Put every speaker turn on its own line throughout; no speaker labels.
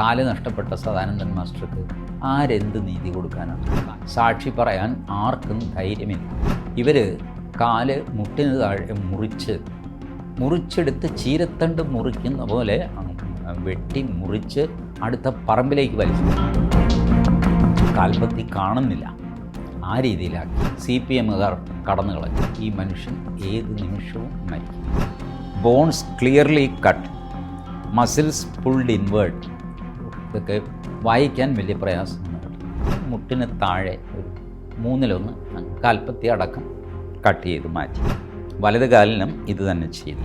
കാൽ നഷ്ടപ്പെട്ട സദാനന്ദൻ മാസ്റ്റർക്ക് ആരെന്ത് നീതി കൊടുക്കാനാണ്? സാക്ഷി പറയാൻ ആർക്കും ധൈര്യമില്ല. ഇവർ കാൽ മുട്ടിന് താഴെ മുറിച്ച് മുറിച്ചെടുത്ത് ചീരത്തണ്ട് മുറിക്കുന്ന പോലെ വെട്ടി മുറിച്ച് അടുത്ത പറമ്പിലേക്ക് വലിച്ചു. കാൽപത്തി കാണുന്നില്ല. ആ രീതിയിലാക്കി സി പി എമ്മുകാർ കടന്നു കളഞ്ഞു. ഈ മനുഷ്യൻ ഏത് നിമിഷവും മരിക്കും. Bones clearly cut. Muscles pulled inward ഇതൊക്കെ വായിക്കാൻ വലിയ പ്രയാസമാണ് മുട്ടിന് താഴെ ഒരു മൂന്നിലൊന്ന് കാൽപ്പത്തി അടക്കം കട്ട് ചെയ്ത് മാറ്റി. വലത് കാലിനും ഇത് തന്നെ ചെയ്തു.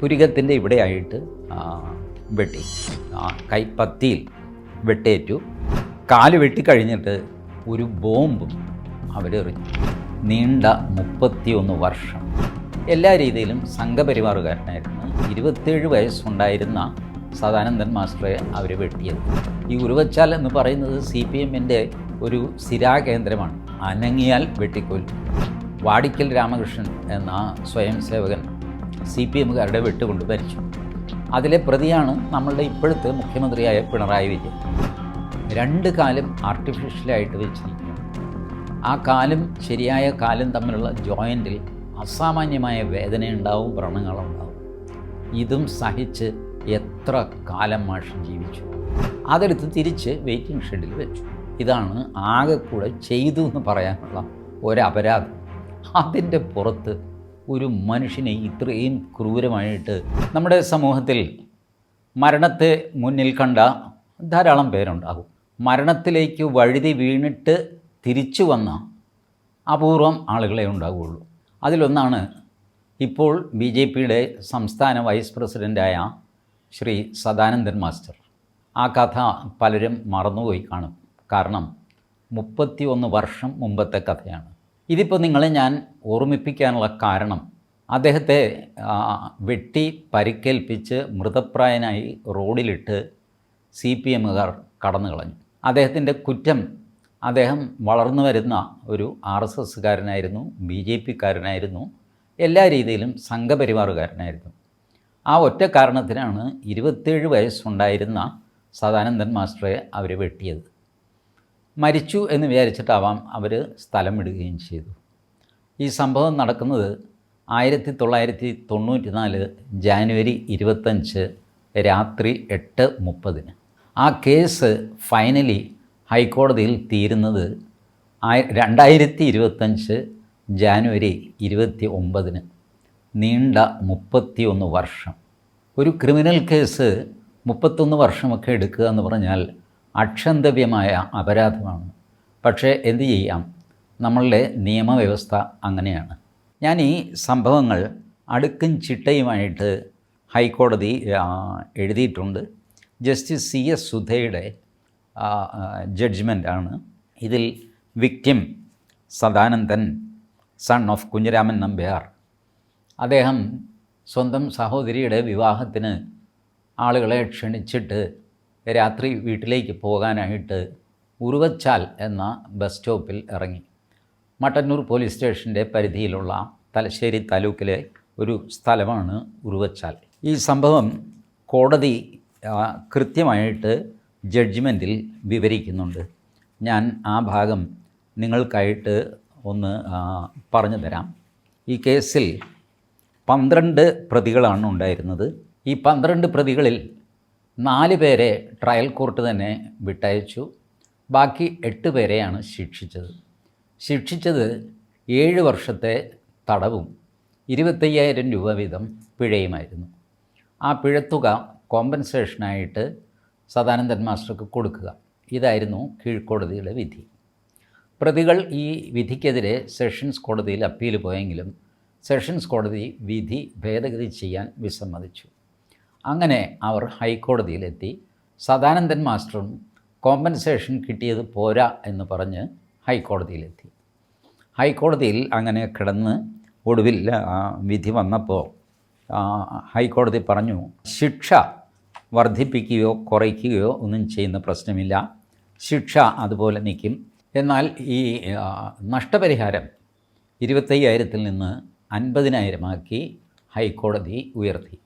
പുരികത്തിന്റെ ഇവിടെയായിട്ട് വെട്ടി. ആ കൈപ്പത്തിയിൽ വെട്ടേറ്റു. കാൽ വെട്ടിക്കഴിഞ്ഞിട്ട് ഒരു ബോംബും അവരെറിഞ്ഞു നീണ്ട മുപ്പത്തിയൊന്ന് വർഷം. എല്ലാ രീതിയിലും സംഘപരിവാറുകാരനായിരുന്നു. ഇരുപത്തേഴ് വയസ്സുണ്ടായിരുന്ന സദാനന്ദൻ മാസ്റ്ററെ അവർ വെട്ടിയത്. ഈ ഉരുവച്ചാൽ എന്ന് പറയുന്നത് സി പി എമ്മിന്റെ ഒരു സ്ഥിരാകേന്ദ്രമാണ്. അനങ്ങിയാൽ വെട്ടിക്കൊല്ലും വാടിക്കൽ രാമകൃഷ്ണൻ എന്ന സ്വയം സേവകൻ സി പി എമ്മുകാരുടെ വെട്ടുകൊണ്ട് ഭരിച്ചു അതിലെ പ്രതിയാണ് നമ്മളുടെ ഇപ്പോഴത്തെ മുഖ്യമന്ത്രിയായ പിണറായി വിജയൻ. രണ്ട് കാലും ആർട്ടിഫിഷ്യലായിട്ട് വെച്ചിരിക്കുന്നു. ആ കാലും ശരിയായ കാലും തമ്മിലുള്ള ജോയിന്റിൽ അസാമാന്യമായ വേദനയുണ്ടാവും വ്രണങ്ങളുണ്ടാവും. ഇതും സഹിച്ച് എത്ര കാലം മാഷ് ജീവിച്ചു? അതെടുത്ത് തിരിച്ച് വെയിറ്റിംഗ് ഷെഡിൽ വെച്ചു. ഇതാണ് ആകെ കൂടെ ചെയ്തു എന്ന് പറയാനുള്ള ഒരപരാധം. അതിന്റെ പുറത്ത് ഒരു മനുഷ്യനെ ഇത്രയും ക്രൂരമായിട്ട് നമ്മുടെ സമൂഹത്തിൽ മരണത്തെ മുന്നിൽ കണ്ട ധാരാളം പേരുണ്ടാകും. മരണത്തിലേക്ക് വഴുതി വീണിട്ട് തിരിച്ചു വന്ന അപൂർവം ആളുകളെ ഉണ്ടാവുകയുള്ളൂ അതിലൊന്നാണ് ഇപ്പോൾ ബി ജെ പിയുടെ സംസ്ഥാന വൈസ് പ്രസിഡന്റായ ശ്രീ സദാനന്ദൻ മാസ്റ്റർ. ആ കഥ പലരും മറന്നുപോയി കാണും. കാരണം മുപ്പത്തി ഒന്ന് വർഷം മുമ്പത്തെ കഥയാണ്. ഇതിപ്പോൾ നിങ്ങളെ ഞാൻ ഓർമ്മിപ്പിക്കാനുള്ള കാരണം അദ്ദേഹത്തെ വെട്ടി പരിക്കേൽപ്പിച്ച് മൃതപ്രായനായി റോഡിലിട്ട് സി പി എമ്മുകാർ കടന്നു കളഞ്ഞു. അദ്ദേഹത്തിന്റെ കുറ്റം അദ്ദേഹം വളർന്നു വരുന്ന ഒരു ആർ എസ് എസ്സുകാരനായിരുന്നു ബി ജെ പിക്കാരനായിരുന്നു എല്ലാ രീതിയിലും സംഘപരിവാറുകാരനായിരുന്നു. ആ ഒറ്റ കാരണത്തിനാണ് ഇരുപത്തേഴ് വയസ്സുണ്ടായിരുന്ന സദാനന്ദൻ മാസ്റ്ററെ അവർ വെട്ടിയത്. മരിച്ചു എന്ന് വിചാരിച്ചിട്ടാവാം അവർ സ്ഥലം വിടുകയും ചെയ്തു. ഈ സംഭവം നടക്കുന്നത് ആയിരത്തി തൊള്ളായിരത്തി തൊണ്ണൂറ്റി നാല് ജാനുവരി ഇരുപത്തഞ്ച് രാത്രി എട്ട് മുപ്പതിന്. ആ കേസ് ഫൈനലി ഹൈക്കോടതിയിൽ തീരുന്നത് രണ്ടായിരത്തി ഇരുപത്തഞ്ച് ജാനുവരി ഇരുപത്തി ഒമ്പതിന് നീണ്ട മുപ്പത്തിയൊന്ന് വർഷം. ഒരു ക്രിമിനൽ കേസ് മുപ്പത്തൊന്ന് വർഷമൊക്കെ എടുക്കുക എന്ന് പറഞ്ഞാൽ അക്ഷന്തവ്യമായ അപരാധമാണ്. പക്ഷേ എന്തു ചെയ്യാം? നമ്മളുടെ നിയമവ്യവസ്ഥ അങ്ങനെയാണ്. ഞാൻ ഈ സംഭവങ്ങൾ അടുക്കും ചിട്ടയുമായിട്ട് ഹൈക്കോടതി എഴുതിയിട്ടുണ്ട്. ജസ്റ്റിസ് സി എസ് സുധയുടെ ജഡ്ജ്മെന്റാണ് ഇതിൽ victim Sadanandan son of Kunhiraman Nambiar അദ്ദേഹം സ്വന്തം സഹോദരിയുടെ വിവാഹത്തിന് ആളുകളെ ക്ഷണിച്ചിട്ട് രാത്രി വീട്ടിലേക്ക് പോകാനായിട്ട് ഉറുവച്ചാൽ എന്ന ബസ് സ്റ്റോപ്പിൽ ഇറങ്ങി. മട്ടന്നൂർ പോലീസ് സ്റ്റേഷന്റെ പരിധിയിലുള്ള തലശ്ശേരി താലൂക്കിലെ ഒരു സ്ഥലമാണ് ഉറുവച്ചാൽ. ഈ സംഭവം കോടതി കൃത്യമായിട്ട് ജഡ്ജ്മെന്റിൽ വിവരിക്കുന്നുണ്ട്. ഞാൻ ആ ഭാഗം നിങ്ങൾക്കായിട്ട് ഒന്ന് പറഞ്ഞു തരാം. ഈ കേസിൽ പന്ത്രണ്ട് പ്രതികളാണ് ഉണ്ടായിരുന്നത്. ഈ പന്ത്രണ്ട് പ്രതികളിൽ നാല് പേരെ ട്രയൽ കോർട്ട് തന്നെ വിട്ടയച്ചു. ബാക്കി എട്ട് പേരെയാണ് ശിക്ഷിച്ചത്. ശിക്ഷിച്ചത് ഏഴ് വർഷത്തെ തടവും ഇരുപത്തയ്യായിരം രൂപ വീതം പിഴയുമായിരുന്നു. ആ പിഴത്തുക കോമ്പൻസേഷനായിട്ട് സദാനന്ദൻ മാസ്റ്റർക്ക് കൊടുക്കുക. ഇതായിരുന്നു കീഴ്ക്കോടതിയുടെ വിധി. പ്രതികൾ ഈ വിധിക്കെതിരെ സെഷൻസ് കോടതിയിൽ അപ്പീൽ പോയെങ്കിലും സെഷൻസ് കോടതി വിധി ഭേദഗതി ചെയ്യാൻ വിസമ്മതിച്ചു. അങ്ങനെ അവർ ഹൈക്കോടതിയിലെത്തി. സദാനന്ദൻ മാസ്റ്ററും കോമ്പൻസേഷൻ കിട്ടിയത് പോരാ എന്ന് പറഞ്ഞ് ഹൈക്കോടതിയിലെത്തി. ഹൈക്കോടതിയിൽ അങ്ങനെ കിടന്ന് ഒടുവിൽ വിധി വന്നപ്പോൾ ഹൈക്കോടതി പറഞ്ഞു ശിക്ഷ വർദ്ധിപ്പിക്കുകയോ കുറയ്ക്കുകയോ ഒന്നും ചെയ്യുന്ന പ്രശ്നമില്ല. ശിക്ഷ അതുപോലെ നിൽക്കും. എന്നാൽ ഈ നഷ്ടപരിഹാരം ഇരുപത്തയ്യായിരത്തിൽ നിന്ന് അൻപതിനായിരമാക്കി ഹൈക്കോടതി ഉയർത്തി.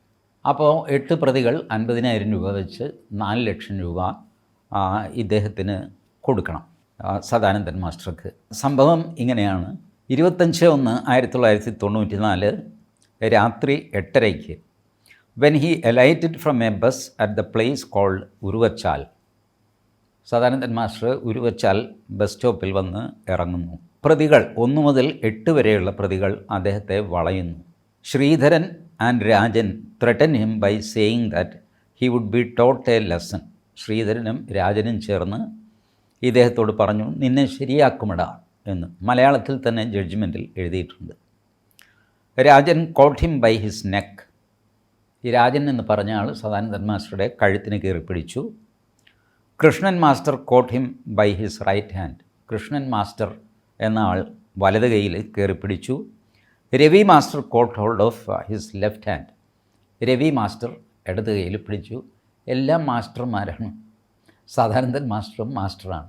അപ്പോൾ എട്ട് പ്രതികൾ അൻപതിനായിരം രൂപ വെച്ച് നാല് ലക്ഷം രൂപ ഇദ്ദേഹത്തിന് കൊടുക്കണം. സദാനന്ദൻ മാസ്റ്റർക്ക്. സംഭവം ഇങ്ങനെയാണ്. ഇരുപത്തഞ്ച് ഒന്ന് ആയിരത്തി തൊള്ളായിരത്തി തൊണ്ണൂറ്റി നാല് രാത്രി എട്ടരയ്ക്ക് when he alighted from a bus at the place called Uruvachal. Sadanandan master Uruvachal bus സ്റ്റോപ്പിൽ വന്ന് ഇറങ്ങുന്നു. പ്രതികൾ ഒന്നു മുതൽ എട്ട് വരെയുള്ള പ്രതികൾ അദ്ദേഹത്തെ വളയുന്നു. Sreedharan and Rajan threaten him by saying that he would be taught a lesson ശ്രീധരനും രാജനും ചേർന്ന് ഇദ്ദേഹത്തോട് പറഞ്ഞു നിന്നെ ശരിയാക്കുമടാ എന്ന് മലയാളത്തിൽ തന്നെ ജഡ്ജ്മെന്റിൽ എഴുതിയിട്ടുണ്ട്. Rajan caught him by his neck ഈ രാജൻ എന്ന് പറഞ്ഞ ആൾ സദാനന്ദൻ മാസ്റ്ററുടെ കഴുത്തിന് കയറി പിടിച്ചു. Krishnan master caught him by his right hand Krishnan master എന്ന ആൾ വലത് കൈയിൽ കയറി പിടിച്ചു. Ravi master caught hold of his left hand Ravi master ഇടത് കൈയിൽ പിടിച്ചു. എല്ലാം മാസ്റ്റർമാരാണ്. സദാനന്ദൻ മാസ്റ്ററും മാസ്റ്ററാണ്.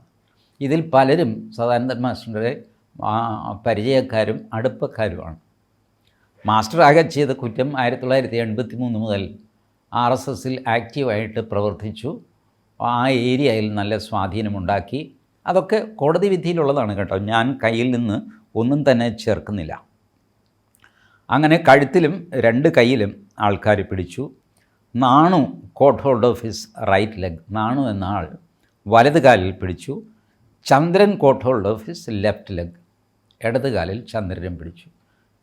ഇതിൽ പലരും സദാനന്ദൻ മാസ്റ്ററുടെ പരിചയക്കാരും അടുപ്പക്കാരുമാണ്. മാസ്റ്റർ ആകെ ചെയ്ത കുറ്റം ആയിരത്തി തൊള്ളായിരത്തി എൺപത്തി മൂന്ന് മുതൽ ആർ എസ് എസിൽ ആക്റ്റീവായിട്ട് പ്രവർത്തിച്ചു. ആ ഏരിയയിൽ നല്ല സ്വാധീനമുണ്ടാക്കി. അതൊക്കെ കോടതി വിധിയിലുള്ളതാണ് കേട്ടോ. ഞാൻ കയ്യിൽ നിന്ന് ഒന്നും തന്നെ ചേർക്കുന്നില്ല. അങ്ങനെ കഴുത്തിലും രണ്ട് കൈയിലും ആൾക്കാർ പിടിച്ചു. Nanu caught hold of his right leg Nanu എന്ന ആൾ വലത് കാലിൽ പിടിച്ചു. Chandran caught hold of his left leg ഇടത് കാലിൽ ചന്ദ്രനും പിടിച്ചു.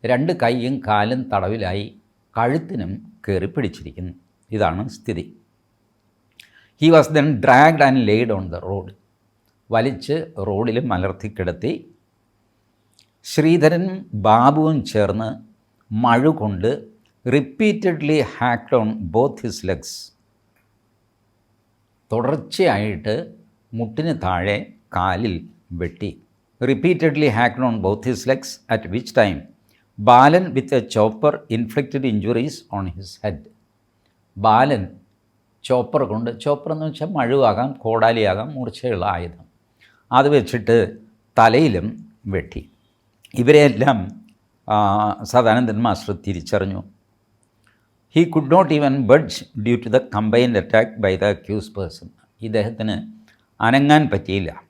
രണ്ട് കൈയും കാലും തടവിലായി കഴുത്തിനും കയറി പിടിച്ചിരിക്കുന്നു. ഇതാണ് സ്ഥിതി. He was then dragged and laid on the road വലിച്ച് റോഡിൽ മലർത്തി കിടത്തി. ശ്രീധരനും ബാബുവും ചേർന്ന് മഴ കൊണ്ട് repeatedly hacked on both his legs തുടർച്ചയായിട്ട് മുട്ടിന് താഴെ കാലിൽ വെട്ടി. Repeatedly hacked on both his legs at which time Balan with a chopper inflicted injuries on his head Balan chopper കൊണ്ട് ചോപ്പർ എന്ന് വെച്ചാൽ മഴുവാകാം കോടാലിയാകാം മൂർച്ചയുള്ള ആയുധം. അത് വെച്ചിട്ട് തലയിലും വെട്ടി. ഇവരെയെല്ലാം സദാനന്ദൻ മാസ്റ്റർ തിരിച്ചറിഞ്ഞു. He could not even budge due to the combined attack by the accused person ഇദ്ദേഹത്തിന് അനങ്ങാൻ പറ്റിയില്ല.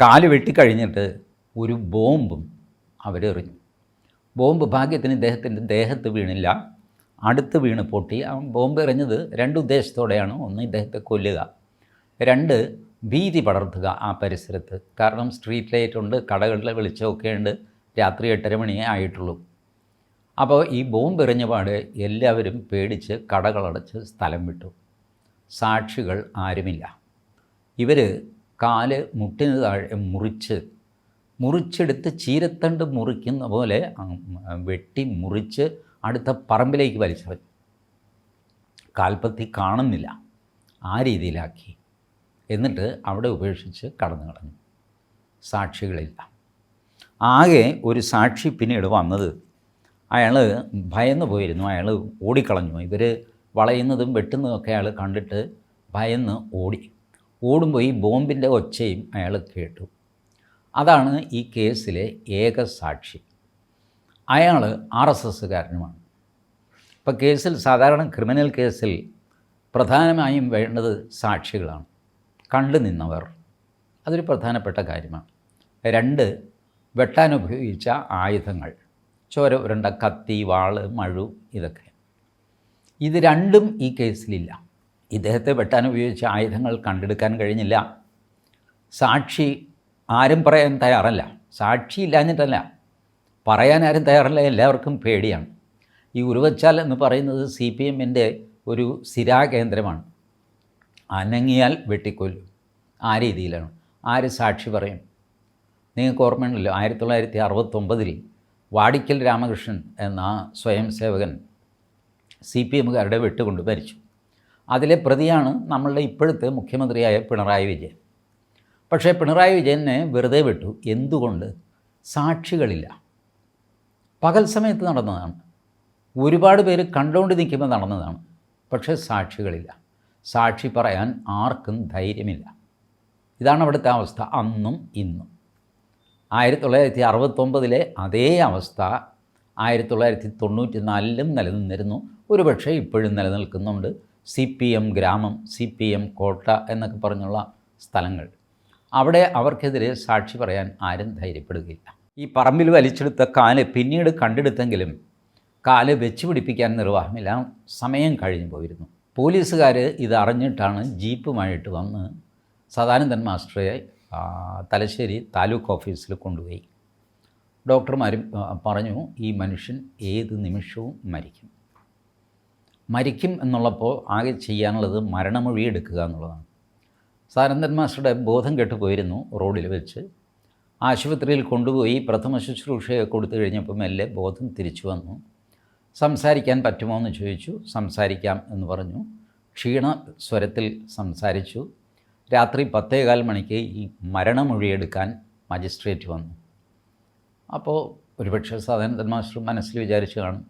കാൽ വെട്ടിക്കഴിഞ്ഞിട്ട് ഒരു ബോംബും അവരെറിഞ്ഞു ബോംബ് ഭാഗ്യത്തിന് ഇദ്ദേഹത്തിന്റെ ദേഹത്ത് വീണില്ല. അടുത്ത് വീണ് പൊട്ടി. ആ ബോംബ് എറിഞ്ഞത് രണ്ട് ഉദ്ദേശത്തോടെയാണ്. ഒന്ന് ഇദ്ദേഹത്തെ കൊല്ലുക. രണ്ട് ഭീതി പടർത്തുക ആ പരിസരത്ത്. കാരണം സ്ട്രീറ്റ് ലൈറ്റ് ഉണ്ട് കടകളിലെ വെളിച്ചമൊക്കെ ഉണ്ട് രാത്രി എട്ടര മണിയേ ആയിട്ടുള്ളൂ. അപ്പോൾ ഈ ബോംബ് എറിഞ്ഞ പാട് എല്ലാവരും പേടിച്ച് കടകളടച്ച് സ്ഥലം വിട്ടു. സാക്ഷികൾ ആരുമില്ല. ഇവർ കാൽ മുട്ടിന് താഴെ മുറിച്ച് മുറിച്ചെടുത്ത് ചീരത്തണ്ട് മുറിക്കുന്ന പോലെ വെട്ടി മുറിച്ച് അടുത്ത പറമ്പിലേക്ക് വലിച്ചെറിഞ്ഞു. കാൽപ്പത്തി കാണുന്നില്ല. ആ രീതിയിലാക്കി. എന്നിട്ട് അവിടെ ഉപേക്ഷിച്ച് കടന്നു കളഞ്ഞു. സാക്ഷികളില്ല. ആകെ ഒരു സാക്ഷി പിന്നീട് വന്നത് അയാൾ ഭയന്ന് പോയിരുന്നു. അയാൾ ഓടിക്കളഞ്ഞു. ഇവർ വളയുന്നതും വെട്ടുന്നതുമൊക്കെ അയാൾ കണ്ടിട്ട് ഭയന്ന് ഓടി. ഓടുമ്പോൾ ഈ ബോംബിന്റെ ഒച്ചയും അയാൾ കേട്ടു. അതാണ് ഈ കേസിലെ ഏക സാക്ഷി. അയാൾ ആർ എസ് എസ്സുകാരനുമാണ്. ഇപ്പോൾ കേസിൽ സാധാരണ ക്രിമിനൽ കേസിൽ പ്രധാനമായും വേണ്ടത് സാക്ഷികളാണ്. കണ്ടു നിന്നവർ. അതൊരു പ്രധാനപ്പെട്ട കാര്യമാണ്. രണ്ട് വെട്ടാൻ ഉപയോഗിച്ച ആയുധങ്ങൾ. ചോര ഉരുണ്ട കത്തി വാൾ മഴു ഇതൊക്കെ. ഇത് രണ്ടും ഈ കേസിലില്ല. ഇദ്ദേഹത്തെ വെട്ടാൻ ഉപയോഗിച്ച ആയുധങ്ങൾ കണ്ടെടുക്കാൻ കഴിഞ്ഞില്ല. സാക്ഷി ആരും പറയാൻ തയ്യാറല്ല. സാക്ഷി ഇല്ലാഞ്ഞിട്ടല്ല. പറയാൻ ആരും തയ്യാറല്ല. എല്ലാവർക്കും പേടിയാണ്. ഈ ഉരുവച്ചാൽ എന്ന് പറയുന്നത് സി പി എമ്മിന്റെ ഒരു സ്ഥിരാകേന്ദ്രമാണ് അനങ്ങിയാൽ വെട്ടിക്കൊല്ലും. ആ രീതിയിലാണ്. ആര് സാക്ഷി പറയും? നിങ്ങൾക്ക് ഓർമ്മയുണ്ടല്ലോ ആയിരത്തി തൊള്ളായിരത്തി അറുപത്തൊമ്പതിൽ വാടിക്കൽ രാമകൃഷ്ണൻ എന്ന സ്വയം സേവകൻ സി പി എമ്മുകാരുടെ വെട്ടുകൊണ്ട് മരിച്ചു. അതിലെ പ്രതിയാണ് നമ്മളുടെ ഇപ്പോഴത്തെ മുഖ്യമന്ത്രിയായ പിണറായി വിജയൻ. പക്ഷേ പിണറായി വിജയനെ വെറുതെ വിട്ടു. എന്തുകൊണ്ട്? സാക്ഷികളില്ല. പകൽ സമയത്ത് നടന്നതാണ്. ഒരുപാട് പേര് കണ്ടുകൊണ്ട് നിൽക്കുമ്പോൾ നടന്നതാണ്. പക്ഷേ സാക്ഷികളില്ല. സാക്ഷി പറയാൻ ആർക്കും ധൈര്യമില്ല. ഇതാണ് അവിടുത്തെ അവസ്ഥ അന്നും ഇന്നും. ആയിരത്തി തൊള്ളായിരത്തി അറുപത്തൊമ്പതിലെ അതേ അവസ്ഥ ആയിരത്തി തൊള്ളായിരത്തി തൊണ്ണൂറ്റി നാലിലും നിലനിന്നിരുന്നു. ഒരുപക്ഷെ ഇപ്പോഴും നിലനിൽക്കുന്നുണ്ട്. സി പി എം ഗ്രാമം സി പി എം കോട്ട എന്നൊക്കെ പറഞ്ഞുള്ള സ്ഥലങ്ങൾ. അവിടെ അവർക്കെതിരെ സാക്ഷി പറയാൻ ആരും ധൈര്യപ്പെടുകയില്ല. ഈ പറമ്പിൽ വലിച്ചെടുത്ത കാൽ പിന്നീട് കണ്ടെടുത്തെങ്കിലും കാൽ വെച്ച് പിടിപ്പിക്കാൻ നിർവാഹമില്ല. സമയം കഴിഞ്ഞു പോയിരുന്നു പോലീസുകാർ ഇത് അറിഞ്ഞിട്ടാണ് ജീപ്പുമായിട്ട് വന്ന് സദാനന്ദൻ മാസ്റ്ററെ തലശ്ശേരി താലൂക്ക് ഓഫീസിൽ കൊണ്ടുപോയി. ഡോക്ടർമാർ പറഞ്ഞു ഈ മനുഷ്യൻ ഏത് നിമിഷവും മരിക്കും. മരിക്കും എന്നുള്ളപ്പോൾ ആകെ ചെയ്യാനുള്ളത് മരണമൊഴി എടുക്കുക എന്നുള്ളതാണ്. സാനന്ദൻ മാസ്റ്ററുടെ ബോധം കെട്ടുപോയിരുന്നു റോഡിൽ വെച്ച്. ആശുപത്രിയിൽ കൊണ്ടുപോയി പ്രഥമ ശുശ്രൂഷയൊക്കെ കൊടുത്തു കഴിഞ്ഞപ്പോൾ മെല്ലെ ബോധം തിരിച്ചു വന്നു. സംസാരിക്കാൻ പറ്റുമോ എന്ന് ചോദിച്ചു. സംസാരിക്കാം എന്ന് പറഞ്ഞു. ക്ഷീണ സ്വരത്തിൽ സംസാരിച്ചു. രാത്രി പത്തേകാൽ മണിക്ക് ഈ മരണമൊഴിയെടുക്കാൻ മജിസ്ട്രേറ്റ് വന്നു. അപ്പോൾ ഒരുപക്ഷെ സാധാരണ മാസ്റ്റർ മനസ്സിൽ വിചാരിച്ചു കാണും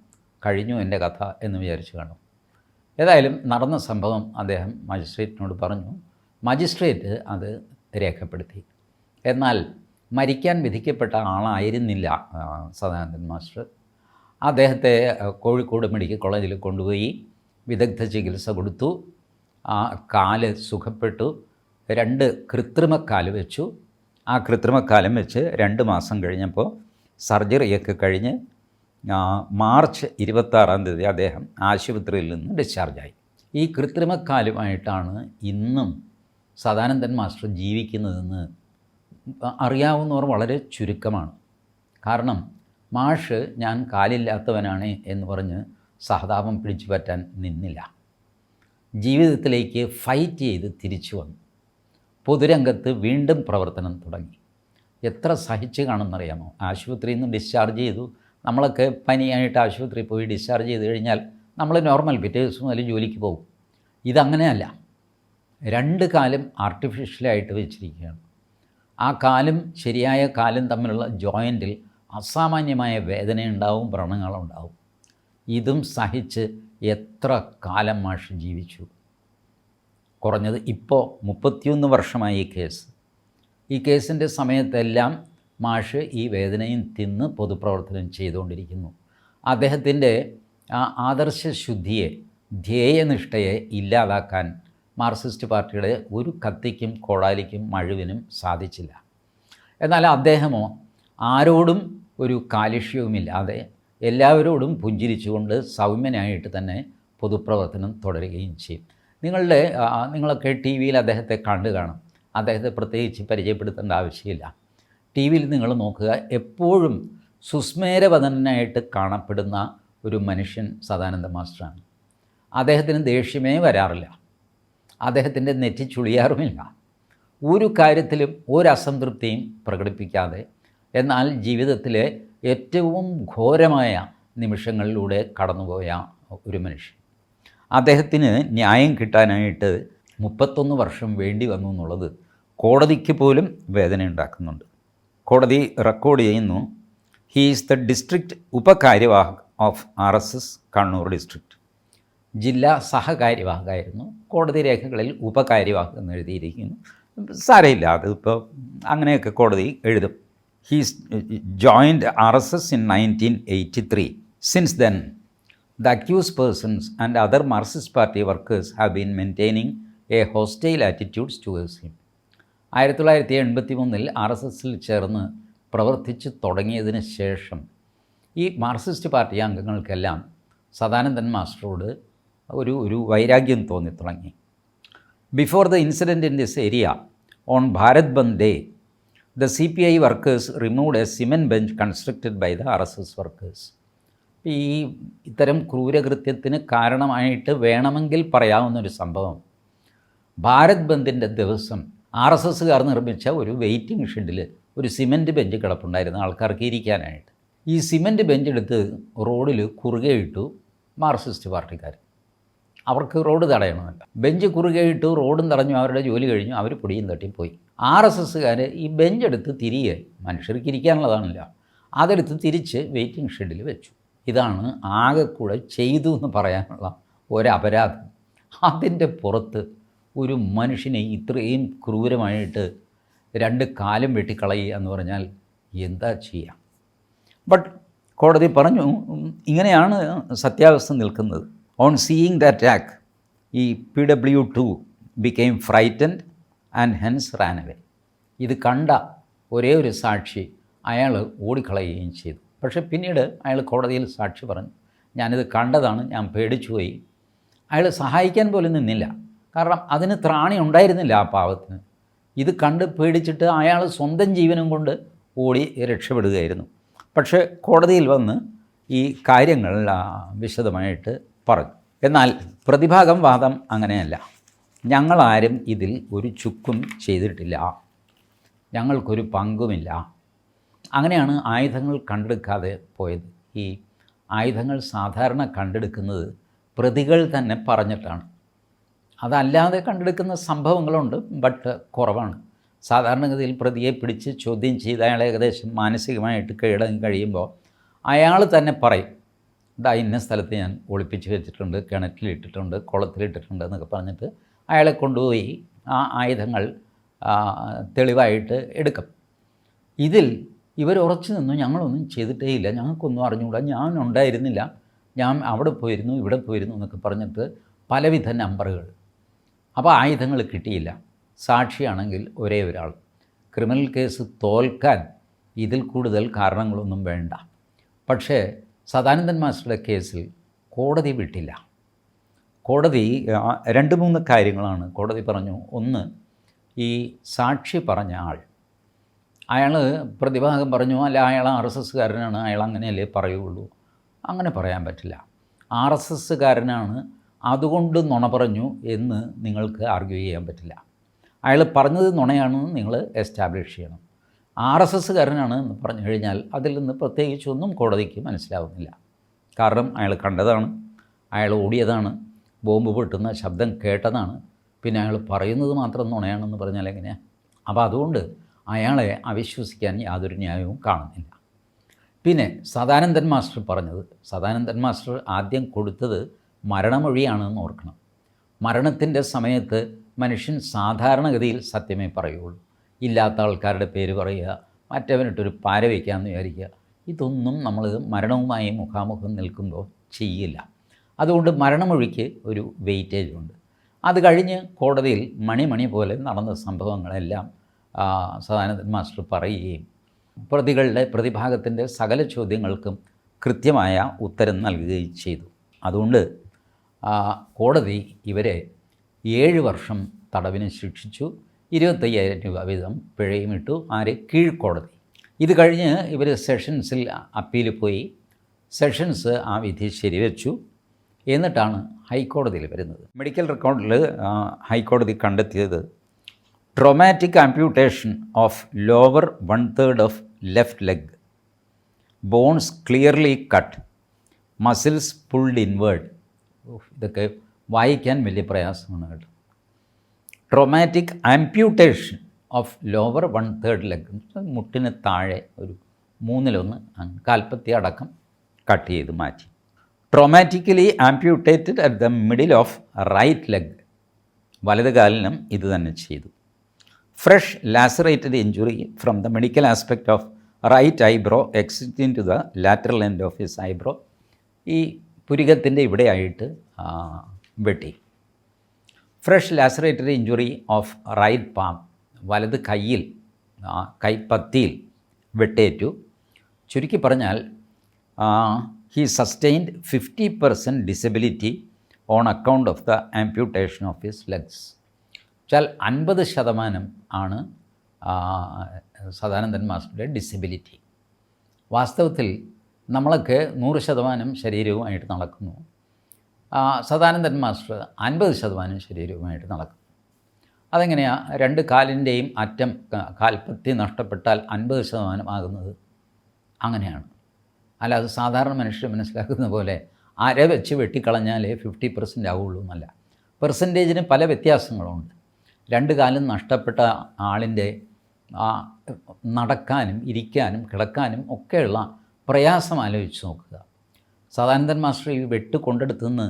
കഴിഞ്ഞു എന്റെ കഥ എന്ന് വിചാരിച്ചു കാണും. ഏതായാലും നടന്ന സംഭവം അദ്ദേഹം മജിസ്ട്രേറ്റിനോട് പറഞ്ഞു. മജിസ്ട്രേറ്റ് അത് രേഖപ്പെടുത്തി. എന്നാൽ മരിക്കാൻ വിധിക്കപ്പെട്ട ആളായിരുന്നില്ല സദാനന്ദൻ മാസ്റ്റർ അദ്ദേഹത്തെ കോഴിക്കോട് മെഡിക്കൽ കോളേജിൽ കൊണ്ടുപോയി വിദഗ്ധ ചികിത്സ കൊടുത്തു. ആ കാൽ സുഖപ്പെട്ടു. രണ്ട് കൃത്രിമക്കാൽ വെച്ചു. ആ കൃത്രിമക്കാലം വെച്ച് രണ്ട് മാസം കഴിഞ്ഞപ്പോൾ സർജറിയൊക്കെ കഴിഞ്ഞ് മാർച്ച് ഇരുപത്താറാം തീയതി അദ്ദേഹം ആശുപത്രിയിൽ നിന്ന് ഡിസ്ചാർജായി ഈ കൃത്രിമക്കാലുമായിട്ടാണ് ഇന്നും സദാനന്ദൻ മാസ്റ്റർ ജീവിക്കുന്നതെന്ന് അറിയാവുന്നവർ വളരെ ചുരുക്കമാണ്. കാരണം മാഷ് ഞാൻ കാലില്ലാത്തവനാണ് എന്ന് പറഞ്ഞ് സഹതാപം പിടിച്ചു പറ്റാൻ നിന്നില്ല. ജീവിതത്തിലേക്ക് ഫൈറ്റ് ചെയ്ത് തിരിച്ചു വന്നു. പൊതുരംഗത്ത് വീണ്ടും പ്രവർത്തനം തുടങ്ങി. എത്ര സഹിച്ച് കാണുമെന്നറിയാമോ? ആശുപത്രിയിൽ നിന്ന് ഡിസ്ചാർജ് ചെയ്തു. നമ്മളൊക്കെ പനിയായിട്ട് ആശുപത്രിയിൽ പോയി ഡിസ്ചാർജ് ചെയ്ത് കഴിഞ്ഞാൽ നമ്മൾ നോർമൽ പിറ്റേ ദിവസം മുതൽ ജോലിക്ക് പോകും. ഇതങ്ങനെയല്ല. രണ്ട് കാലും ആർട്ടിഫിഷ്യലായിട്ട് വെച്ചിരിക്കുകയാണ്. ആ കാലും ശരിയായ കാലും തമ്മിലുള്ള ജോയിന്റിൽ അസാമാന്യമായ വേദനയുണ്ടാവും വ്രണങ്ങളുണ്ടാവും. ഇതും സഹിച്ച് എത്ര കാലം മാഷ് ജീവിച്ചു? കുറഞ്ഞത് ഇപ്പോൾ മുപ്പത്തിയൊന്ന് വർഷമായി ഈ കേസ്. ഈ കേസിന്റെ സമയത്തെല്ലാം മാഷ് ഈ വേദനയും തിന്ന് പൊതുപ്രവർത്തനം ചെയ്തുകൊണ്ടിരിക്കുന്നു. അദ്ദേഹത്തിന്റെ ആ ആദർശ ശുദ്ധിയെ ധ്യേയനിഷ്ഠയെ ഇല്ലാതാക്കാൻ മാർക്സിസ്റ്റ് പാർട്ടിയുടെ ഒരു കത്തിക്കും കോടാലിക്കും മഴുവിനും സാധിച്ചില്ല. എന്നാൽ അദ്ദേഹമോ ആരോടും ഒരു കാലുഷ്യവുമില്ലാതെ എല്ലാവരോടും പുഞ്ചിരിച്ചുകൊണ്ട് സൗമ്യനായിട്ട് തന്നെ പൊതുപ്രവർത്തനം തുടരുകയും ചെയ്യും. നിങ്ങളുടെ നിങ്ങളൊക്കെ ടി വിയിൽ അദ്ദേഹത്തെ കണ്ടു കാണും. അദ്ദേഹത്തെ പ്രത്യേകിച്ച് പരിചയപ്പെടുത്തേണ്ട ആവശ്യമില്ല. ടി വിയിൽ നിങ്ങൾ നോക്കുക എപ്പോഴും സുസ്മേരവദനായിട്ട് കാണപ്പെടുന്ന ഒരു മനുഷ്യൻ സദാനന്ദ മാസ്റ്ററാണ്. അദ്ദേഹത്തിന് ദേഷ്യമേ വരാറില്ല. അദ്ദേഹത്തിന്റെ നെറ്റി ചുളിയാറുമില്ല ഒരു കാര്യത്തിലും ഒരു അസംതൃപ്തിയും പ്രകടിപ്പിക്കാതെ എന്നാൽ ജീവിതത്തിലെ ഏറ്റവും ഘോരമായ നിമിഷങ്ങളിലൂടെ കടന്നുപോയ ഒരു മനുഷ്യൻ. അദ്ദേഹത്തിന് ന്യായം കിട്ടാനായിട്ട് മുപ്പത്തൊന്ന് വർഷം വേണ്ടി വന്നു എന്നുള്ളത് കോടതിക്ക് പോലും വേദന ഉണ്ടാക്കുന്നുണ്ട്. കോടതി റെക്കോർഡ് ചെയ്യുന്നു he is the district ഉപകാര്യവാഹക് of R S S Kannur district ജില്ലാ സഹകാര്യവാഹകായിരുന്നു കോടതി രേഖകളിൽ ഉപകാര്യവാഹക് എന്ന് എഴുതിയിരിക്കുന്നു. സാരമില്ല അതിപ്പോൾ അങ്ങനെയൊക്കെ കോടതി എഴുതും. He's joined R S S in nineteen eighty three since then the accused persons and other Marxist party workers have been maintaining a hostile attitudes towards him ആയിരത്തി തൊള്ളായിരത്തി എൺപത്തി മൂന്നിൽ ആർ എസ് എസിൽ ചേർന്ന് പ്രവർത്തിച്ച് തുടങ്ങിയതിന് ശേഷം ഈ മാർക്സിസ്റ്റ് പാർട്ടി അംഗങ്ങൾക്കെല്ലാം സദാനന്ദൻ മാസ്റ്ററോട് ഒരു ഒരു വൈരാഗ്യം തോന്നി തുടങ്ങി. Before the incident in this area on Bharat Bandh day the C P I workers removed a cement bench constructed by the R S S workers ഈ ഇത്തരം ക്രൂരകൃത്യത്തിന് കാരണമായിട്ട് വേണമെങ്കിൽ പറയാവുന്നൊരു സംഭവം. ഭാരത് ബന്ദിന്റെ ദിവസം ആർ എസ് എസ്സുകാർ നിർമ്മിച്ച ഒരു വെയിറ്റിംഗ് ഷെഡിൽ ഒരു സിമന്റ് ബെഞ്ച് കിടപ്പുണ്ടായിരുന്നു ആൾക്കാർക്ക് ഇരിക്കാനായിട്ട്. ഈ സിമന്റ് ബെഞ്ച് എടുത്ത് റോഡിൽ കുറുകെ ഇട്ടു മാർക്സിസ്റ്റ് പാർട്ടിക്കാർ. അവർക്ക് റോഡ് തടയണമല്ല. ബെഞ്ച് കുറുകെ ഇട്ടു റോഡും തടഞ്ഞു അവരുടെ ജോലി കഴിഞ്ഞു അവർ പൊടിയും തട്ടിപ്പോയി. ആർ എസ് എസ്സുകാർ ഈ ബെഞ്ചെടുത്ത് തിരികെ മനുഷ്യർക്ക് ഇരിക്കാനുള്ളതാണല്ലോ. അതെടുത്ത് തിരിച്ച് വെയിറ്റിംഗ് ഷെഡിൽ വെച്ചു. ഇതാണ് ആകെക്കൂടെ ചെയ്തു എന്ന് പറയാനുള്ള ഒരപരാധം. അതിന്റെ പുറത്ത് ഒരു മനുഷ്യനെ ഇത്രയും ക്രൂരമായിട്ട് രണ്ട് കാലം വെട്ടിക്കളയുക എന്ന് പറഞ്ഞാൽ എന്താ ചെയ്യാം? ബട്ട് കോടതി പറഞ്ഞു ഇങ്ങനെയാണ് സത്യാവസ്ഥ നിൽക്കുന്നത്. ഓൺ സീയിങ് ദ അറ്റാക്ക് ഈ P W two became frightened and hence ran away ഇത് കണ്ട ഒരേ ഒരു സാക്ഷി അയാൾ ഓടിക്കളയുകയും ചെയ്തു. പക്ഷേ പിന്നീട് അയാൾ കോടതിയിൽ സാക്ഷി പറഞ്ഞു ഞാനിത് കണ്ടതാണ് ഞാൻ പേടിച്ചുപോയി അയാൾ സഹായിക്കാൻ പോലും നിന്നില്ല. കാരണം അതിന് ത്രാണി ഉണ്ടായിരുന്നില്ല ആ പാവത്തിന്. ഇത് കണ്ട് പേടിച്ചിട്ട് അയാൾ സ്വന്തം ജീവനും കൊണ്ട് ഓടി രക്ഷപ്പെടുകയായിരുന്നു. പക്ഷേ കോടതിയിൽ വന്ന് ഈ കാര്യങ്ങൾ വിശദമായിട്ട് പറഞ്ഞു. എന്നാൽ പ്രതിഭാഗം വാദം അങ്ങനെയല്ല. ഞങ്ങളാരും ഇതിൽ ഒരു ചുക്കും ചെയ്തിട്ടില്ല. ഞങ്ങൾക്കൊരു പങ്കുമില്ല. അങ്ങനെയാണ് ആയുധങ്ങൾ കണ്ടെടുക്കാതെ പോയത്. ഈ ആയുധങ്ങൾ സാധാരണ കണ്ടെടുക്കുന്നത് പ്രതികൾ തന്നെ പറഞ്ഞിട്ടാണ്. അതല്ലാതെ കണ്ടെടുക്കുന്ന സംഭവങ്ങളുണ്ട് ബട്ട് കുറവാണ്. സാധാരണഗതിയിൽ പ്രതിയെ പിടിച്ച് ചോദ്യം ചെയ്ത് അയാളെ ഏകദേശം മാനസികമായിട്ട് കീഴടങ്ങി കഴിയുമ്പോൾ അയാൾ തന്നെ പറയും ഇതാ ഇന്ന സ്ഥലത്ത് ഞാൻ ഒളിപ്പിച്ച് വെച്ചിട്ടുണ്ട് കിണറ്റിലിട്ടിട്ടുണ്ട് കുളത്തിലിട്ടിട്ടുണ്ട് എന്നൊക്കെ പറഞ്ഞിട്ട് അയാളെ കൊണ്ടുപോയി ആ ആയുധങ്ങൾ തെളിവായിട്ട് എടുക്കും. ഇതിൽ ഇവർ ഉറച്ചു നിന്നു ഞങ്ങളൊന്നും ചെയ്തിട്ടേ ഇല്ല ഞങ്ങൾക്കൊന്നും അറിഞ്ഞുകൂടാ ഞാൻ ഉണ്ടായിരുന്നില്ല ഞാൻ അവിടെ പോയിരുന്നു ഇവിടെ പോയിരുന്നു എന്നൊക്കെ പറഞ്ഞിട്ട് പലവിധ നമ്പറുകൾ. അപ്പോൾ ആയുധങ്ങൾ കിട്ടിയില്ല. സാക്ഷിയാണെങ്കിൽ ഒരേ ഒരാൾ. ക്രിമിനൽ കേസ് തോൽക്കാൻ ഇതിൽ കൂടുതൽ കാരണങ്ങളൊന്നും വേണ്ട. പക്ഷേ സദാനന്ദൻ മാസ്റ്ററുടെ കേസിൽ കോടതി വിട്ടില്ല. കോടതി രണ്ട് മൂന്ന് കാര്യങ്ങളാണ് കോടതി പറഞ്ഞു. ഒന്ന് ഈ സാക്ഷി പറഞ്ഞ ആൾ. അയാൾ പ്രതിഭാഗം പറഞ്ഞു അല്ല അയാൾ ആർ എസ് എസ്സുകാരനാണ് അയാൾ അങ്ങനെയല്ലേ പറയുള്ളൂ. അങ്ങനെ പറയാൻ പറ്റില്ല. ആർ എസ് എസ്സുകാരനാണ് അതുകൊണ്ട് നുണ പറഞ്ഞു എന്ന് നിങ്ങൾക്ക് ആർഗ്യൂ ചെയ്യാൻ പറ്റില്ല. അയാൾ പറഞ്ഞത് നുണയാണെന്ന് നിങ്ങൾ എസ്റ്റാബ്ലിഷ് ചെയ്യണം. ആർ എസ് എസ്സുകാരനാണ് എന്ന് പറഞ്ഞു കഴിഞ്ഞാൽ അതിൽ നിന്ന് പ്രത്യേകിച്ചൊന്നും കോടതിക്ക് മനസ്സിലാവുന്നില്ല. കാരണം അയാൾ കണ്ടതാണ് അയാൾ ഓടിയതാണ്. ബോംബ് പൊട്ടുന്ന ശബ്ദം കേട്ടതാണ്. പിന്നെ അയാൾ പറയുന്നത് മാത്രം നുണയാണെന്ന് പറഞ്ഞാൽ എങ്ങനെയാണ് അപ്പോൾ അതുകൊണ്ട് അയാളെ അവിശ്വസിക്കാൻ യാതൊരു ന്യായവും കാണുന്നില്ല. പിന്നെ സദാനന്ദൻ മാസ്റ്റർ പറഞ്ഞത് സദാനന്ദൻ മാസ്റ്റർ ആദ്യം കൊടുത്തത് മരണമൊഴിയാണെന്ന് ഓർക്കണം. മരണത്തിന്റെ സമയത്ത് മനുഷ്യൻ സാധാരണഗതിയിൽ സത്യമേ പറയുള്ളൂ. ഇല്ലാത്ത ആൾക്കാരുടെ പേര് പറയുക മറ്റവനിട്ടൊരു പാര വയ്ക്കാമെന്ന് വിചാരിക്കുക ഇതൊന്നും നമ്മൾ മരണവുമായി മുഖാമുഖം നിൽക്കുമ്പോൾ ചെയ്യില്ല. അതുകൊണ്ട് മരണമൊഴിക്ക് ഒരു വെയിറ്റേജ് ഉണ്ട്. അത് കഴിഞ്ഞ് കോടതിയിൽ മണിമണി പോലെ നടന്ന സംഭവങ്ങളെല്ലാം സദാനന്ദൻ മാസ്റ്റർ പറയുകയും പ്രതികളുടെ പ്രതിഭാഗത്തിന്റെ സകല ചോദ്യങ്ങൾക്കും കൃത്യമായ ഉത്തരം നൽകുകയും ചെയ്തു. അതുകൊണ്ട് കോടതി ഇവരെ ഏഴ് വർഷം തടവിന് ശിക്ഷിച്ചു ഇരുപത്തയ്യായിരം രൂപ വീതം പിഴയും ഇട്ടു ആരെ? കീഴ്ക്കോടതി. ഇത് കഴിഞ്ഞ് ഇവർ സെഷൻസിൽ അപ്പീൽ പോയി. സെഷൻസ് ആ വിധി ശരിവെച്ചു. എന്നിട്ടാണ് ഹൈക്കോടതിയിൽ വരുന്നത്. മെഡിക്കൽ റെക്കോർഡിൽ ഹൈക്കോടതി കണ്ടെത്തിയത് traumatic amputation of lower one third of left leg. Bones clearly cut. Muscles pulled inward. ഇതൊക്കെ വായിക്കാൻ വലിയ പ്രയാസമാണ് കേട്ടോ. Traumatic amputation of lower one third leg. മുട്ടിന് താഴെ ഒരു മൂന്നിലൊന്ന് കാൽപ്പത്തി അടക്കം കട്ട് ചെയ്ത് മാറ്റി. Traumatically amputated at the middle of right leg വലത് കാലിനും ഇത് തന്നെ ചെയ്തു. Fresh lacerated injury from the medical aspect of right eyebrow exiting to the lateral end of his eyebrow ഈ പുരികത്തിന്റെ ഇവിടെയായിട്ട് വെട്ടി. Fresh lacerated injury of right palm വലത് കയ്യിൽ കൈപ്പത്തിയിൽ വെട്ടേറ്റു. ചുരുക്കി പറഞ്ഞാൽ he sustained fifty percent disability on account of the amputation of his legs വെച്ചാൽ അൻപത് ശതമാനം ആണ് സദാനന്ദൻ മാസ്റ്ററുടെ ഡിസബിലിറ്റി വാസ്തവത്തിൽ നമ്മളൊക്കെ നൂറ് ശതമാനം ശരീരവുമായിട്ട് നടക്കുന്നു. സദാനന്ദൻ മാസ്റ്റർ അൻപത് ശതമാനം ശരീരവുമായിട്ട് നടക്കും അതെങ്ങനെയാണ് രണ്ട് കാലിന്റെയും അറ്റം കാൽപ്പത്തി നഷ്ടപ്പെട്ടാൽ അൻപത് ശതമാനം ആകുന്നത് അങ്ങനെയാണ്. അല്ലാതെ സാധാരണ മനുഷ്യർ മനസ്സിലാക്കുന്ന പോലെ അര വെച്ച് വെട്ടിക്കളഞ്ഞാലേ ഫിഫ്റ്റി പെർസെന്റ് ആവുള്ളൂ എന്നല്ല. പെർസെന്റേജിന് പല വ്യത്യാസങ്ങളുണ്ട്. രണ്ട് കാലം നഷ്ടപ്പെട്ട ആളിന്റെ നടക്കാനും ഇരിക്കാനും കിടക്കാനും ഒക്കെയുള്ള പ്രയാസം ആലോചിച്ച് നോക്കുക. സദാനന്ദൻ മാസ്റ്റർ ഈ വെട്ട് കൊണ്ടെടുത്തുനിന്ന്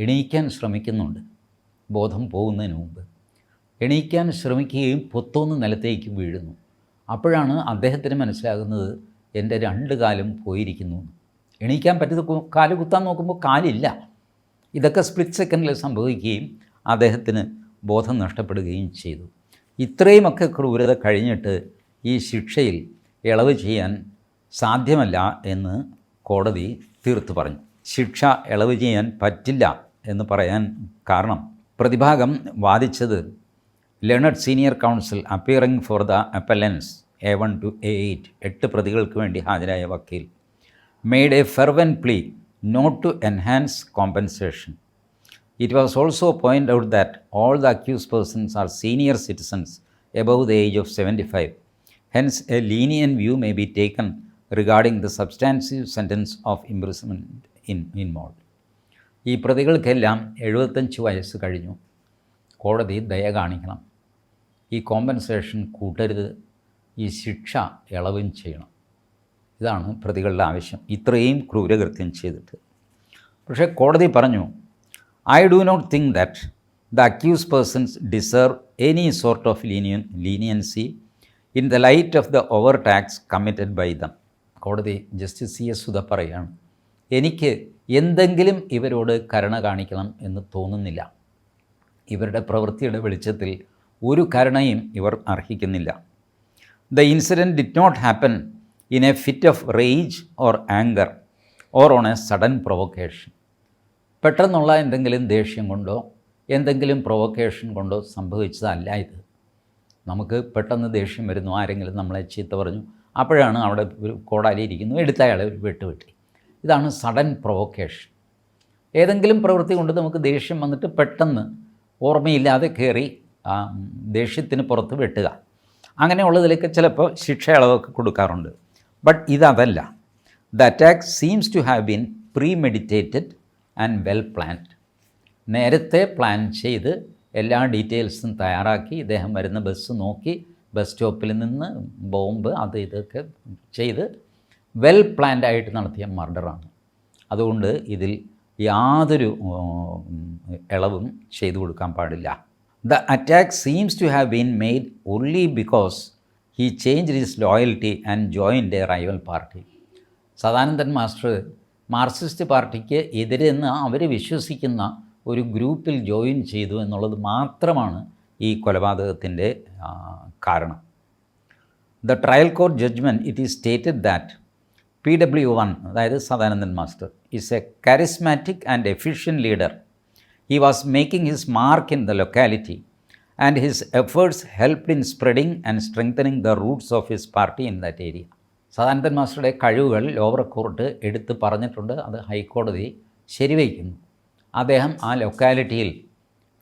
എണീക്കാൻ ശ്രമിക്കുന്നുണ്ട്. ബോധം പോകുന്നതിന് മുമ്പ്. എണീക്കാൻ ശ്രമിക്കുകയും പൊത്തോന്ന് നിലത്തേക്ക് വീഴുന്നു. അപ്പോഴാണ് അദ്ദേഹത്തിന് മനസ്സിലാകുന്നത് എന്റെ രണ്ട് കാലും പോയിരിക്കുന്നു. എണീക്കാൻ പറ്റുന്ന കാൽ കുത്താൻ നോക്കുമ്പോൾ കാലില്ല. ഇതൊക്കെ സ്പ്ലിറ്റ് സെക്കൻഡിൽ സംഭവിക്കുകയും അദ്ദേഹത്തിന് ബോധം നഷ്ടപ്പെടുകയും ചെയ്തു. ഇത്രയുമൊക്കെ ക്രൂരത കഴിഞ്ഞിട്ട് ഈ ശിക്ഷയിൽ ഇളവ് ചെയ്യാൻ സാധ്യമല്ല എന്ന് കോടതി തീർത്തു പറഞ്ഞു. ശിക്ഷ ഇളവ് ചെയ്യാൻ പറ്റില്ല എന്ന് പറയാൻ കാരണം പ്രതിഭാഗം വാദിച്ചത് learned senior counsel appearing for the appellants A one to A eight എട്ട് പ്രതികൾക്ക് വേണ്ടി ഹാജരായ വക്കീൽ made a fervent plea not to enhance compensation It was also pointed out that all the accused persons are senior citizens above the age of 75. Hence, a lenient view may be taken regarding the substantive sentence of imprisonment in involved. ഈ പ്രതികൾക്കെല്ലാം എഴുപത്തഞ്ച് വയസ്സ് കഴിഞ്ഞു കോടതി ദയ കാണിക്കണം ഈ compensation കൂട്ടരുത് ഈ ശിക്ഷ ഇളവും ചെയ്യണം. ഇതാണ് പ്രതികളുടെ ആവശ്യം. ഇത്രയും ക്രൂരകൃത്യം ചെയ്തിട്ട്. പക്ഷേ കോടതി പറഞ്ഞു I do not think that the accused persons deserve any sort of lenient leniency in the light of the overt tax committed by them കോടതി ജസ്റ്റിസ് സി എസ് സുധ പറയുകയാണ് എനിക്ക് എന്തെങ്കിലും ഇവരോട് കരുണ കാണിക്കണം എന്ന് തോന്നുന്നില്ല. ഇവരുടെ പ്രവൃത്തിയുടെ വെളിച്ചത്തിൽ ഒരു കരുണയും ഇവർ അർഹിക്കുന്നില്ല. The incident did not happen in a fit of rage or anger or on a sudden provocation പെട്ടെന്നുള്ള എന്തെങ്കിലും ദേഷ്യം കൊണ്ടോ എന്തെങ്കിലും പ്രൊവക്കേഷൻ കൊണ്ടോ സംഭവിച്ചതല്ല ഇത്. നമുക്ക് പെട്ടെന്ന് ദേഷ്യം വരുന്നു. ആരെങ്കിലും നമ്മളെ ചീത്ത പറഞ്ഞു. അപ്പോഴാണ് അവിടെ കോടാലി ഇരിക്കുന്നു. എടുത്ത അയാളെ വെട്ടുവെട്ടി ഇതാണ് സഡൻ പ്രൊവക്കേഷൻ ഏതെങ്കിലും പ്രവൃത്തി കൊണ്ട് നമുക്ക് ദേഷ്യം വന്നിട്ട് പെട്ടെന്ന് ഓർമ്മയില്ലാതെ കയറി ദേഷ്യത്തിന് പുറത്ത് വെട്ടുക. അങ്ങനെയുള്ളതിലേക്ക് ചിലപ്പോൾ ശിക്ഷ ഇളവൊക്കെ കൊടുക്കാറുണ്ട്. But ഇതതല്ല. The attack seems to have been premeditated and well planned നേരത്തെ പ്ലാൻ ചെയ്ത് എല്ലാ ഡീറ്റെയിൽസും തയ്യാറാക്കി ഇദ്ദേഹം വരുന്ന ബസ് നോക്കി ബസ് സ്റ്റോപ്പിൽ നിന്ന് ബോംബ് അത് ഇതൊക്കെ ചെയ്ത് വെൽ പ്ലാൻഡ് ആയിട്ട് നടത്തിയ മർഡറാണ് അതുകൊണ്ട് ഇതിൽ യാതൊരു ഇളവും ചെയ്തു കൊടുക്കാൻ പാടില്ല. The attack seems to have been made only because he change his loyalty and join the rival party Sadanandan master Marxist പാർട്ടിക്ക് എതിരെന്ന് അവർ വിശ്വസിക്കുന്ന ഒരു ഗ്രൂപ്പിൽ ജോയിൻ ചെയ്തു എന്നുള്ളത് മാത്രമാണ് ഈ കൊലപാതകത്തിന്റെ കാരണം. The trial court judgment it is stated that P W one അതായത് Sadanandan master is a charismatic and efficient leader he was making his mark in the locality and his efforts helped in spreading and strengthening the roots of his party in that area Sadanandan മാസ്റ്ററുടെ കഴിവുകൾ lower court എടുത്ത് പറഞ്ഞിട്ടുണ്ട്. അത് ഹൈക്കോടതി ശരിവയ്ക്കുന്നു. അദ്ദേഹം ആ ലൊക്കാലിറ്റിയിൽ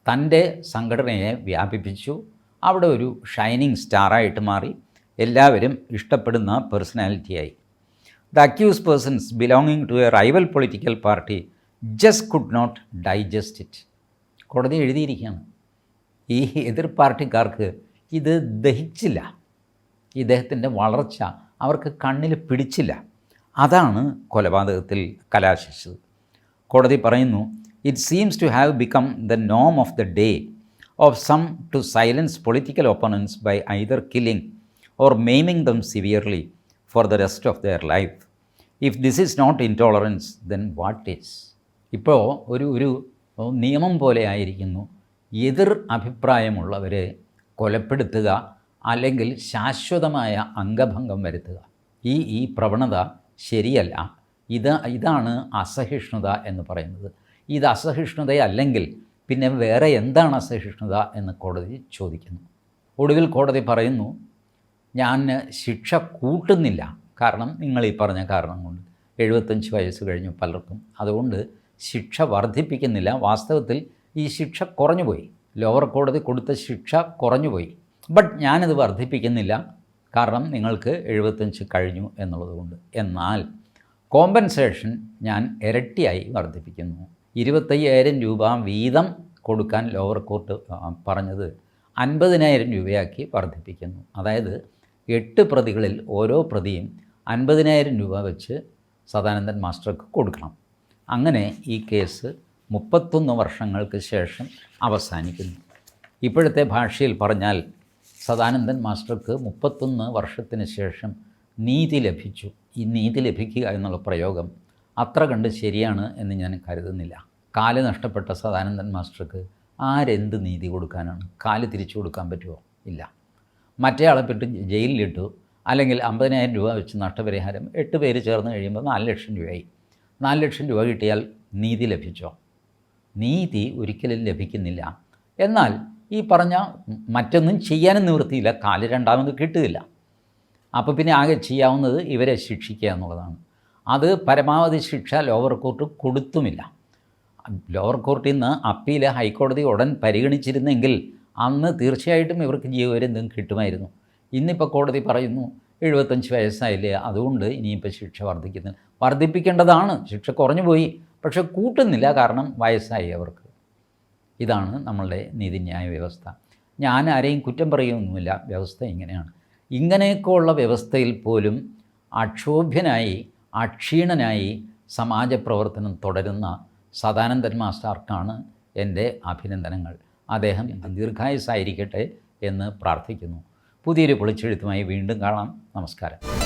തന്റെ സംഘടനയെ വ്യാപിപ്പിച്ചു. അവിടെ ഒരു ഷൈനിങ് സ്റ്റാറായിട്ട് മാറി. എല്ലാവരും ഇഷ്ടപ്പെടുന്ന പേഴ്സണാലിറ്റിയായി the accused persons belonging to a rival political party just could not digest it കോടതി എഴുതിയിരിക്കുകയാണ്. ഈ എതിർ പാർട്ടിക്കാർക്ക് ഇത് ദഹിച്ചില്ല. ഇദ്ദേഹത്തിന്റെ വളർച്ച അവർക്ക് കണ്ണിൽ പിടിച്ചില്ല. അതാണ് കൊലപാതകത്തിൽ കലാശിച്ചത്. കോടതി പറയുന്നു it seems to have become the Noam of the day of some to silence political opponents by either killing or maiming them severely for the rest of their life if this is not intolerance then what is ഇപ്പോൾ ഒരു ഒരു നിയമം പോലെ ആയിരിക്കുന്നു. എതിർ അഭിപ്രായമുള്ളവരെ കൊലപ്പെടുത്തുക അല്ലെങ്കിൽ ശാശ്വതമായ അംഗഭംഗം വരുത്തുക. ഈ ഈ പ്രവണത ശരിയല്ല. ഇത് ഇതാണ് അസഹിഷ്ണുത എന്ന് പറയുന്നത്. ഇത് അസഹിഷ്ണുതയല്ലെങ്കിൽ പിന്നെ വേറെ എന്താണ് അസഹിഷ്ണുത എന്ന് കോടതി ചോദിക്കുന്നു. ഒടുവിൽ കോടതി പറയുന്നു ഞാൻ ശിക്ഷ കൂട്ടുന്നില്ല. കാരണം നിങ്ങൾ ഈ പറഞ്ഞ കാരണം കൊണ്ട്. എഴുപത്തഞ്ച് വയസ്സ് കഴിഞ്ഞു പലർക്കും. അതുകൊണ്ട് ശിക്ഷ വർദ്ധിപ്പിക്കുന്നില്ല. വാസ്തവത്തിൽ ഈ ശിക്ഷ കുറഞ്ഞുപോയി. ലോവർ കോടതി കൊടുത്ത ശിക്ഷ കുറഞ്ഞുപോയി. ബട്ട് ഞാനത് വർദ്ധിപ്പിക്കുന്നില്ല. കാരണം നിങ്ങൾക്ക് എഴുപത്തഞ്ച് കഴിഞ്ഞു എന്നുള്ളതുകൊണ്ട്. എന്നാൽ കോമ്പൻസേഷൻ ഞാൻ ഇരട്ടിയായി വർദ്ധിപ്പിക്കുന്നു. ഇരുപത്തയ്യായിരം രൂപ വീതം കൊടുക്കാൻ ലോവർ കോർട്ട് പറഞ്ഞത് അൻപതിനായിരം രൂപയാക്കി വർദ്ധിപ്പിക്കുന്നു. അതായത് എട്ട് പ്രതികളിൽ ഓരോ പ്രതിയും അൻപതിനായിരം രൂപ വെച്ച് സദാനന്ദൻ മാസ്റ്റർക്ക് കൊടുക്കണം. അങ്ങനെ ഈ കേസ് മുപ്പത്തൊന്ന് വർഷങ്ങൾക്ക് ശേഷം അവസാനിക്കുന്നു. ഇപ്പോഴത്തെ ഭാഷയിൽ പറഞ്ഞാൽ സദാനന്ദൻ മാസ്റ്റർക്ക് മുപ്പത്തൊന്ന് വർഷത്തിന് ശേഷം നീതി ലഭിച്ചു. ഈ നീതി ലഭിക്കുക എന്നുള്ള പ്രയോഗം അത്ര കണ്ട് ശരിയാണ് എന്ന് ഞാൻ കരുതുന്നില്ല. കാൽ നഷ്ടപ്പെട്ട സദാനന്ദൻ മാസ്റ്റർക്ക് ആരെന്ത് നീതി കൊടുക്കാനാണ്? കാൽ തിരിച്ചു കൊടുക്കാൻ പറ്റുമോ? ഇല്ല. മറ്റേ ആളെ പെട്ട് ജയിലിലിട്ടു. അല്ലെങ്കിൽ അമ്പതിനായിരം രൂപ വെച്ച് നഷ്ടപരിഹാരം എട്ട് പേര് ചേർന്ന് കഴിയുമ്പോൾ നാല് ലക്ഷം രൂപയായി. നാല് ലക്ഷം രൂപ കിട്ടിയാൽ നീതി ലഭിച്ചോ? നീതി ഒരിക്കലും ലഭിക്കുന്നില്ല. എന്നാൽ ഈ പറഞ്ഞ മറ്റൊന്നും ചെയ്യാനും നിവൃത്തിയില്ല. കാൽ രണ്ടാമത് കിട്ടുകയില്ല. അപ്പോൾ പിന്നെ ആകെ ചെയ്യാവുന്നത് ഇവരെ ശിക്ഷിക്കുക എന്നുള്ളതാണ്. അത് പരമാവധി ശിക്ഷ ലോവർ കോർട്ട് കൊടുത്തുമില്ല. ലോവർ കോർട്ടിൽ നിന്ന് അപ്പീൽ ഹൈക്കോടതി ഉടൻ പരിഗണിച്ചിരുന്നെങ്കിൽ അന്ന് തീർച്ചയായിട്ടും ഇവർക്ക് ജീവപര്യന്തം കിട്ടുമായിരുന്നു. ഇന്നിപ്പോൾ കോടതി പറയുന്നു എഴുപത്തഞ്ച് വയസ്സായില്ലേ? അതുകൊണ്ട് ഇനിയിപ്പോൾ ശിക്ഷ വർദ്ധിക്കുന്നു വർദ്ധിപ്പിക്കേണ്ടതാണ്. ശിക്ഷ കുറഞ്ഞു പോയി. പക്ഷെ കൂട്ടുന്നില്ല കാരണം വയസ്സായി അവർക്ക്. ഇതാണ് നമ്മളുടെ നീതിന്യായ വ്യവസ്ഥ. ഞാൻ ആരെയും കുറ്റം പറയുകയൊന്നുമില്ല വ്യവസ്ഥ ഇങ്ങനെയാണ്. ഇങ്ങനെയൊക്കെയുള്ള വ്യവസ്ഥയിൽ പോലും അക്ഷോഭ്യനായി അക്ഷീണനായി സമാജപ്രവർത്തനം തുടരുന്ന സദാനന്ദൻ മാസ്റ്റാർക്കാണ് എന്റെ അഭിനന്ദനങ്ങൾ. അദ്ദേഹം ദീർഘായുസായിരിക്കട്ടെ എന്ന് പ്രാർത്ഥിക്കുന്നു. പുതിയൊരു പൊളിച്ചെഴുത്തുമായി വീണ്ടും കാണാം. നമസ്കാരം.